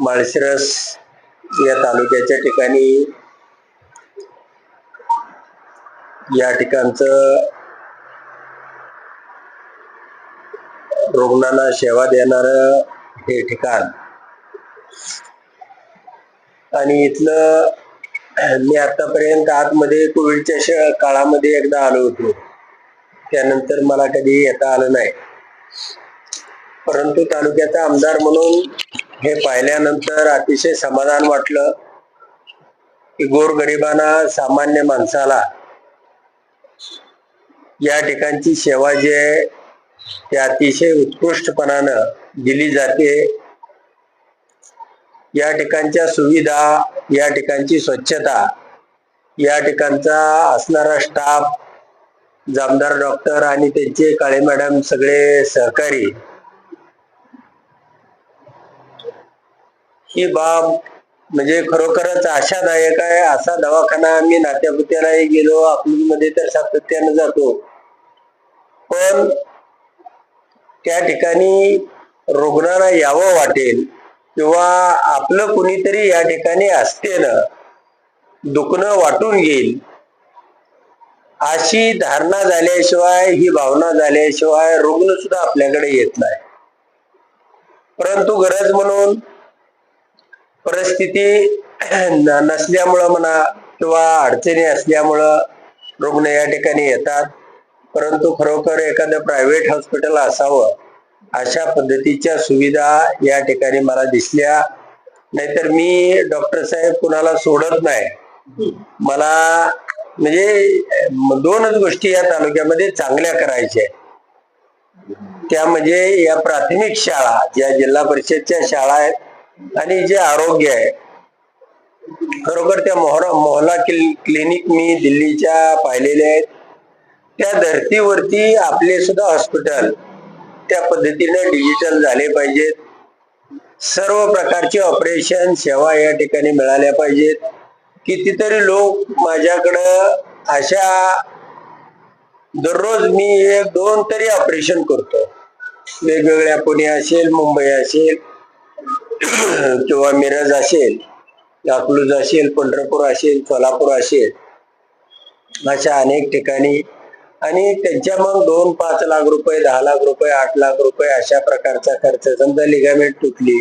माळशिरस या तालुक्याच्या ठिकाणी या ठिकाणचं रुग्णांना सेवा देणार हे ठिकाण. आणि इथलं मी आतापर्यंत आतमध्ये कोविडच्या श- काळामध्ये एकदा आलो होतो. त्यानंतर मला कधी येता आलं नाही. परंतु तालुक्याचा आमदार म्हणून हे पाहिल्यानंतर अतिशय समाधान वाटलं की गोरगरिबांना सामान्य माणसाला या ठिकाणची सेवा जी आहे ती अतिशय उत्कृष्टपणानं दिली जाते. या ठिकाणच्या सुविधा या ठिकाणची स्वच्छता या ठिकाणचा असणारा स्टाफ जामदार डॉक्टर आणि त्यांचे काळे मॅडम सगळे सहकारी ही बाब म्हणजे खरोखरच आशादायक आहे. असा दवाखाना आम्ही नात्यापुत्यालाही गेलो. मध्ये तर सातत्यानं जातो. पण त्या ठिकाणी रुग्णाला यावं वाटेल किंवा आपलं कुणीतरी या ठिकाणी असते ना दुखणं वाटून घेईल अशी धारणा झाल्याशिवाय ही भावना झाल्याशिवाय रुग्ण सुद्धा आपल्याकडे येत नाही. परंतु गरज म्हणून परिस्थिती न- नसल्यामुळं म्हणा किंवा अडचणी असल्यामुळं रुग्ण या ठिकाणी येतात. परंतु खरोखर एखादं प्रायव्हेट हॉस्पिटल असावं अशा पद्धतीच्या सुविधा या ठिकाणी मला दिसल्या. नाहीतर मी डॉक्टर साहेब कुणाला सोडत नाही. मला म्हणजे दोनच गोष्टी या तालुक्यामध्ये चांगल्या करायच्या त्या म्हणजे या प्राथमिक शाळा ज्या जिल्हा परिषदच्या शाळा आहेत आणि जे आरोग्य आहे खरोखर त्या मोहरा मोहला क्लिनिक मी दिल्लीच्या पाहिलेल्या आहेत. त्या धर्तीवरती आपले सुद्धा हॉस्पिटल त्या पद्धतीने डिजिटल झाले पाहिजेत. सर्व प्रकारचे ऑपरेशन सेवा या ठिकाणी मिळाल्या पाहिजेत. कितीतरी लोक माझ्याकडं अशा दररोज मी एक दोन तरी ऑपरेशन करतो. वेगवेगळ्या पुणे असेल मुंबई असेल किंवा मिरज असेल अकलूज असेल पंढरपूर असेल सोलापूर असेल अशा अनेक ठिकाणी आणि त्यांच्या मग दोन पाच लाख रुपये दहा लाख रुपये आठ लाख रुपये अशा प्रकारचा खर्च समजा लिगामेंट तुटली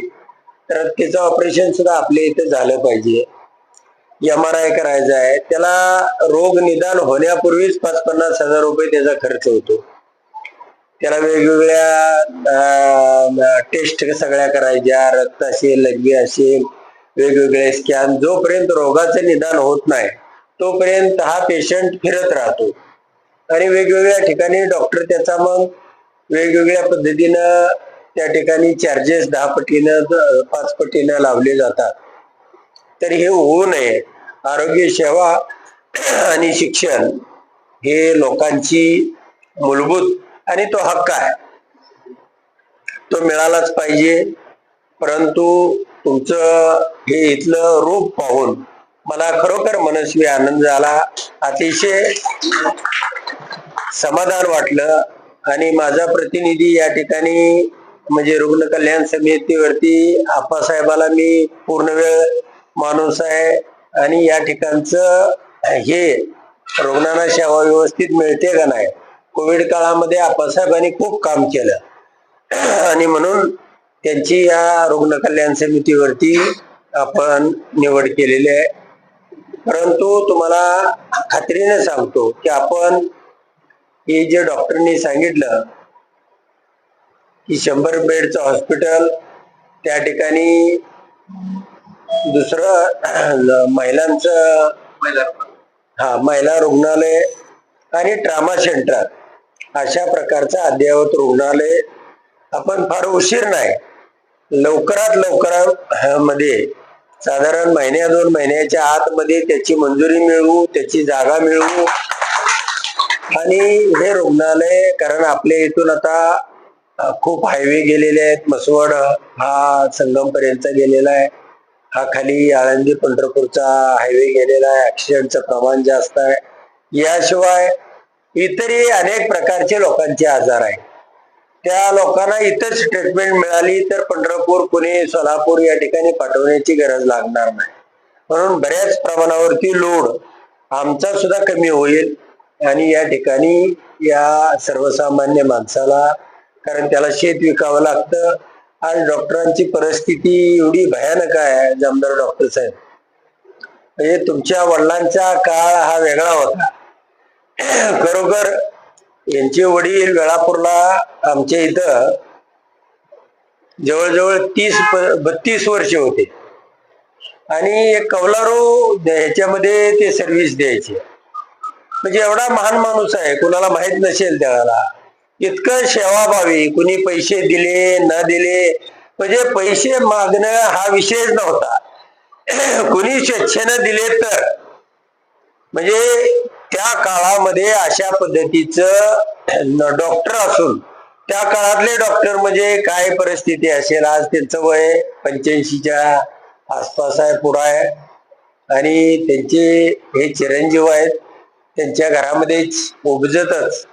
तर त्याचं ऑपरेशन सुद्धा आपल्या इथे झालं पाहिजे. एम आर आय करायचा आहे त्याला रोग निदान होण्यापूर्वीच पाच पन्नास हजार रुपये त्याचा खर्च होतो. त्याला वेगवेगळ्या टेस्ट सगळ्या करायच्या. रक्त असेल लघवी असेल वेगवेगळे स्कॅन जोपर्यंत रोगाचं निदान होत नाही तोपर्यंत हा पेशंट फिरत राहतो. आणि वेगवेगळ्या ठिकाणी डॉक्टर त्याचा मग वेगवेगळ्या पद्धतीनं त्या ठिकाणी चार्जेस दहा पटीनं पाच पटीनं लावले जातात. तर हे होऊ नये. आरोग्य सेवा आणि शिक्षण हे लोकांची मूलभूत आणि तो हक्क आहे. तो मिळालाच पाहिजे. परंतु तुमचं हे इथलं रूप पाहून मला खरोखर मनस्वी आनंद झाला. अतिशय समाधान वाटलं. आणि माझा प्रतिनिधी या ठिकाणी म्हणजे रुग्ण कल्याण समितीवरती आप्पासाहेबाला मी पूर्ण वेळ माणूस आहे. आणि या ठिकाणचं हे रुग्णांना सेवा व्यवस्थित मिळते का नाही? कोविड काळामध्ये आप्पासाहेबांनी खूप काम केलं. आणि म्हणून त्यांची या रुग्ण कल्याण समितीवरती आपण निवड केलेली आहे. परंतु तुम्हाला खात्रीने सांगतो की आपण हे जे डॉक्टरनी सांगितलं की शंभर बेडचं हॉस्पिटल त्या ठिकाणी दुसरं महिलांचं हा महिला रुग्णालय आणि ट्रामा सेंटर. अशा प्रकारचं अद्ययावत रुग्णालय आपण फार उशीर नाही. लवकरात लवकरमध्ये साधारण महिन्या दोन महिन्याच्या आतमध्ये त्याची मंजुरी मिळवू त्याची जागा मिळवू. आणि हे रुग्णालय कारण आपल्या इथून आता खूप हायवे गेलेले आहेत मसवड हा संगम पर्यंत गेलेला आहे. हा खाली आळंदी पंढरपूरचा हायवे गेलेला आहे. ऍक्सिडेंटचं प्रमाण जास्त आहे. याशिवाय इतरही अनेक प्रकारचे लोकांचे आजार आहेत. त्या लोकांना इथंच ट्रीटमेंट मिळाली तर पंढरपूर पुणे सोलापूर या ठिकाणी पाठवण्याची गरज लागणार नाही. म्हणून बऱ्याच प्रमाणावरती लोड आमचा सुद्धा कमी होईल आणि या ठिकाणी या सर्वसामान्य माणसाला कारण त्याला शेत विकावं लागतं आणि डॉक्टरांची परिस्थिती एवढी भयानक आहे जामदार डॉक्टर साहेब. म्हणजे तुमच्या वडिलांचा काळ हा वेगळा होता. खरोखर यांचे वडील वेळापूरला आमच्या इथं जवळजवळ तीस बत्तीस वर्ष होते. आणि एक कौलारू ह्याच्यामध्ये ते सर्व्हिस द्यायचे. म्हणजे एवढा महान माणूस आहे कुणाला माहीत नसेल त्याला. इतकं सेवाभावी कुणी पैसे दिले न दिले. म्हणजे पैसे मागणं हा विषयच नव्हता. कुणी स्वेच्छेनं दिले तर. म्हणजे त्या काळामध्ये अशा पद्धतीचं डॉक्टर असून त्या काळातले डॉक्टर म्हणजे काय परिस्थिती असेल? आज त्यांचं वय पंच्याऐंशीच्या आसपास आहे पुढं आहे. आणि त्यांचे हे चिरंजीव आहेत त्यांच्या घरामध्येच उपजतच.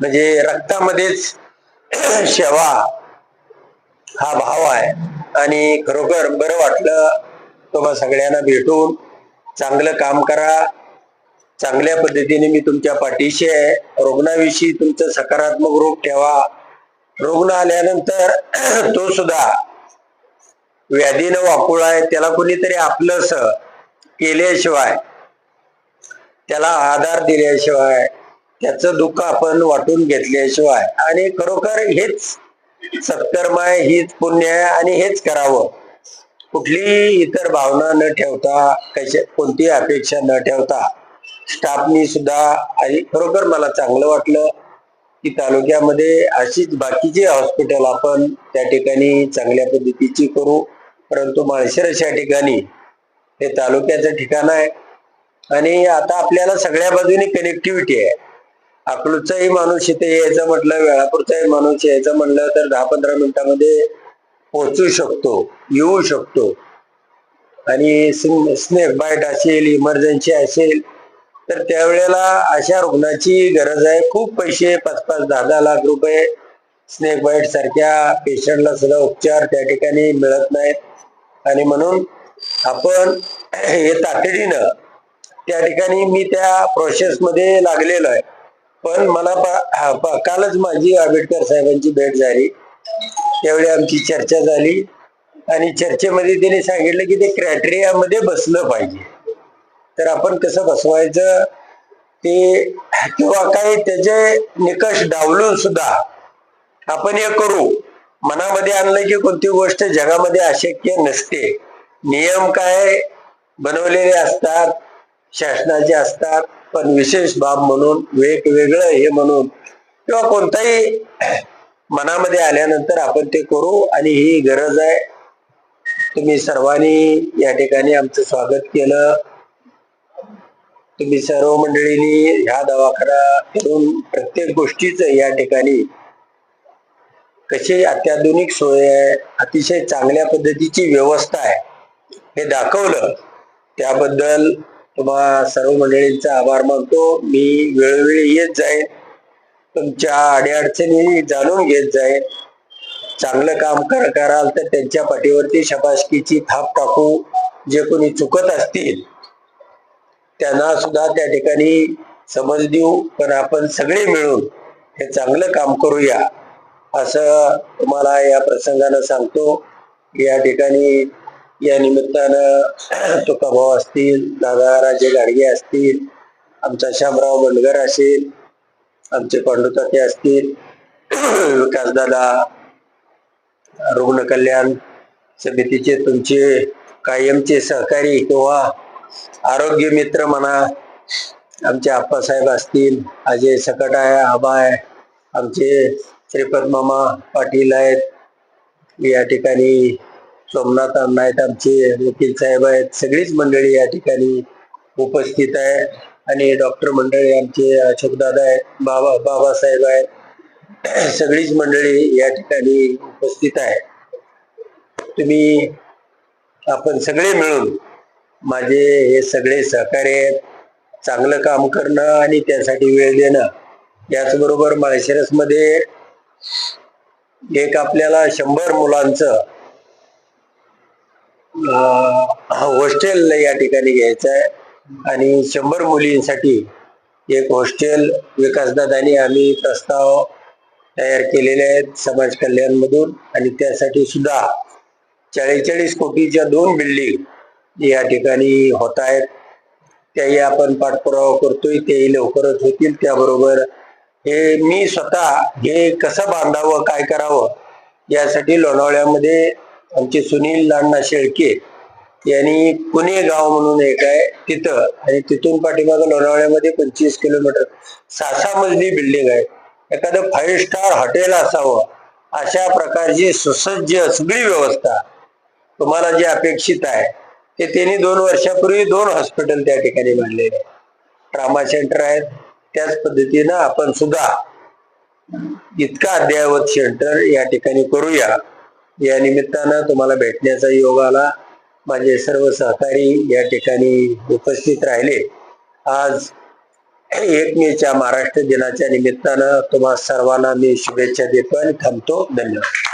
म्हणजे रक्तामध्येच सेवा हा भाव आहे. आणि खरोखर बरं वाटलं तुम्हा सगळ्यांना भेटून चांगलं काम करा. चांगल्या पद्धतीने मी तुमच्या पाठीशी आहे. रुग्णाविषयी तुमचं सकारात्मक रूप ठेवा. रुग्ण आल्यानंतर तो सुद्धा व्याधीनं वाकुळ आहे. त्याला कोणीतरी आपलंस केल्याशिवाय त्याला आधार दिल्याशिवाय त्याचं दुःख आपण वाटून घेतल्याशिवाय. आणि खरोखर हेच सत्कर्म आहे हीच पुण्य आहे आणि हेच करावं. कुठलीही इतर भावना न ठेवता कशा कोणतीही अपेक्षा न ठेवता. स्टाफनी सुद्धा आणि खरोखर मला चांगलं वाटलं की तालुक्यामध्ये अशीच बाकीचे हॉस्पिटल आपण त्या ठिकाणी चांगल्या पद्धतीची करू. परंतु माळशिरस या ठिकाणी हे तालुक्याचं ठिकाण आहे. आणि आता आपल्याला सगळ्या बाजूनी कनेक्टिव्हिटी आहे. अकलूजचाही माणूस इथे यायचं म्हटलं वेळापूरचाही माणूस यायचं म्हटलं तर दहा पंधरा मिनिटामध्ये पोहोचू शकतो येऊ शकतो. आणि स्नेक बाईट असेल इमर्जन्सी असेल तर त्यावेळेला अशा रुग्णाची गरज आहे. खूप पैसे पाच पाच दहा दहा लाख रुपये स्नेक बाईट सारख्या पेशंटला सुद्धा उपचार त्या ठिकाणी मिळत नाहीत. आणि म्हणून आपण हे तातडीनं त्या ठिकाणी मी त्या प्रोसेसमध्ये लागलेलो आहे. पण मला पा- कालच माझी आंबेडकर साहेबांची भेट झाली. त्यावेळी आमची चर्चा झाली. आणि चर्चेमध्ये त्यांनी सांगितलं की ते क्रायटेरियामध्ये बसलं पाहिजे. तर आपण कसं बसवायचं ते किंवा काही त्याचे निकष डावलून सुद्धा आपण हे करू. मनामध्ये आणलं की कोणती गोष्ट जगामध्ये अशक्य नसते. नियम काय? बनवलेले असतात शासनाचे असतात पण विशेष बाब म्हणून वेगवेगळं हे म्हणून किंवा कोणताही मनामध्ये आल्यानंतर आपण ते करू आणि ही गरज आहे. तुम्ही सर्वांनी या ठिकाणी आमचं स्वागत केलं. तुम्ही सर्व मंडळींनी ह्या दवाखाना करून प्रत्येक गोष्टीच या ठिकाणी कशी अत्याधुनिक सोय आहे अतिशय चांगल्या पद्धतीची व्यवस्था आहे हे दाखवलं. त्याबद्दल तुम्हा सर्व मंडळींचा आभार मानतो. मी वेळोवेळी येत जाईन. तुमच्या अडीअडचणी जाणून घेत जाईन. चांगलं काम कर कराल तर त्यांच्या पाठीवरती शबाशकीची थाप टाकू. जे कोणी चुकत असतील त्यांना सुद्धा त्या ठिकाणी समज देऊ पण आपण सगळे मिळून हे चांगलं काम करूया असं तुम्हाला या प्रसंगानं सांगतो. या ठिकाणी या निमित्तानं तुकाभाऊ असतील दादा राजे गाडगे असतील आमचा श्यामराव बनगर असेल आमचे पांडुताते असतील विकासदादा रुग्ण कल्याण समितीचे तुमचे कायमचे सहकारी किंवा आरोग्य मित्र म्हणा आमचे आप्पासाहेब असतील अजय सकट आहे आबा आहे आमचे श्रीपद मामा पाटील आहेत. या ठिकाणी सोमनाथ अण्णा आहेत आमचे वकील साहेब आहेत. सगळीच मंडळी या ठिकाणी उपस्थित आहे. आणि डॉक्टर मंडळी आमचे अशोकदादा आहेत बाबा बाबासाहेब आहेत. सगळीच मंडळी या ठिकाणी उपस्थित आहे. तुम्ही आपण सगळे मिळून माझे हे सगळे सहकार्य आहेत. चांगलं काम करणं आणि त्यासाठी वेळ देणं. याचबरोबर माळशिरसमध्ये एक आपल्याला शंभर मुलांचं हॉस्टेल या ठिकाणी घ्यायचं आहे. आणि शंभर मुलींसाठी एक हॉस्टेल विकासदादानी आम्ही प्रस्ताव तयार केलेले आहेत समाज कल्याण मधून आणि त्यासाठी सुद्धा चाळीस कोटीच्या दोन बिल्डिंग या ठिकाणी होत आहेत. त्याही आपण पाठपुरावा करतोय तेही लवकरच होतील. त्याबरोबर हे मी स्वतः हे कसं बांधावं काय करावं यासाठी लोणावळ्यामध्ये आमचे सुनील लांडा शेळके यांनी पुणे गाव म्हणून एक आहे तिथं आणि तिथून पाठीमागं लोणावळ्यामध्ये पंचवीस किलोमीटर सासा मजली बिल्डिंग आहे. एखादं फाईव्ह स्टार हॉटेल असावं अशा प्रकारची सुसज्ज सगळी व्यवस्था तुम्हाला जी अपेक्षित आहे ते त्यांनी दोन वर्षापूर्वी दोन हॉस्पिटल त्या ठिकाणी बांधलेले आहेत. ट्रामा सेंटर आहेत. त्याच पद्धतीनं आपण सुद्धा इतका अद्ययावत सेंटर या ठिकाणी करूया. या निमित्तानं तुम्हाला भेटण्याचा योग आला. माझे सर्व सहकारी या ठिकाणी उपस्थित राहिले. आज एक मेच्या महाराष्ट्र दिनाच्या निमित्तानं तुम्हा सर्वांना मी शुभेच्छा देतो आणि थांबतो. धन्यवाद.